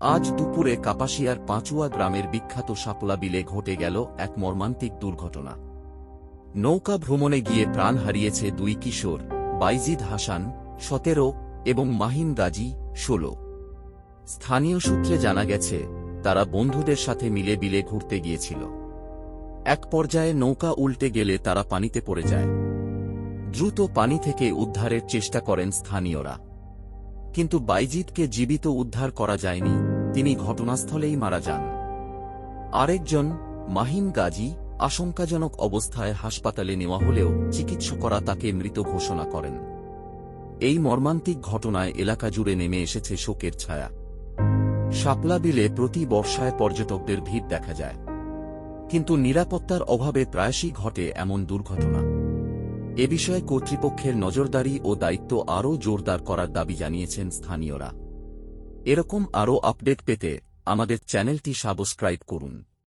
আজ দুপুরে কাপাসিয়ার পাঁচুয়া গ্রামের বিখ্যাত শাপলা বিলে ঘটে গেল এক মর্মান্তিক দুর্ঘটনা। নৌকা ভ্রমণে গিয়ে প্রাণ হারিয়েছে দুই কিশোর, বাইজিদ হাসান, সতেরো, এবং মাহিন গাজী ষোলো। স্থানীয় সূত্রে জানা গেছে, তারা বন্ধুদের সাথে মিলে বিলে ঘুরতে গিয়েছিল। এক পর্যায়ে নৌকা উল্টে গেলে তারা পানিতে পড়ে যায়। দ্রুত পানি থেকে উদ্ধারের চেষ্টা করেন স্থানীয়রা। কিন্তু বাইজিদকে জীবিত উদ্ধার করা যায়নি। তিনি ঘটনাস্থলেই মারা যান। আরেকজন মাহিন গাজী, আশঙ্কাজনক অবস্থায় হাসপাতালে নেওয়া হলেও চিকিৎসকরা তাকে মৃত ঘোষণা করেন। এই মর্মান্তিক ঘটনায় এলাকা জুড়ে নেমে এসেছে শোকের ছায়া। শাপলা বিলে প্রতি বর্ষায় পর্যটকদের ভিড় দেখা যায়। কিন্তু নিরাপত্তার অভাবে প্রায়শই ঘটে এমন দুর্ঘটনা। এ বিষয়ে কর্তৃপক্ষের নজরদারি ও দায়িত্ব আরও জোরদার করার দাবি জানিয়েছেন স্থানীয়রা। এরকম আরও আপডেট পেতে আমাদের চ্যানেলটি সাবস্ক্রাইব করুন।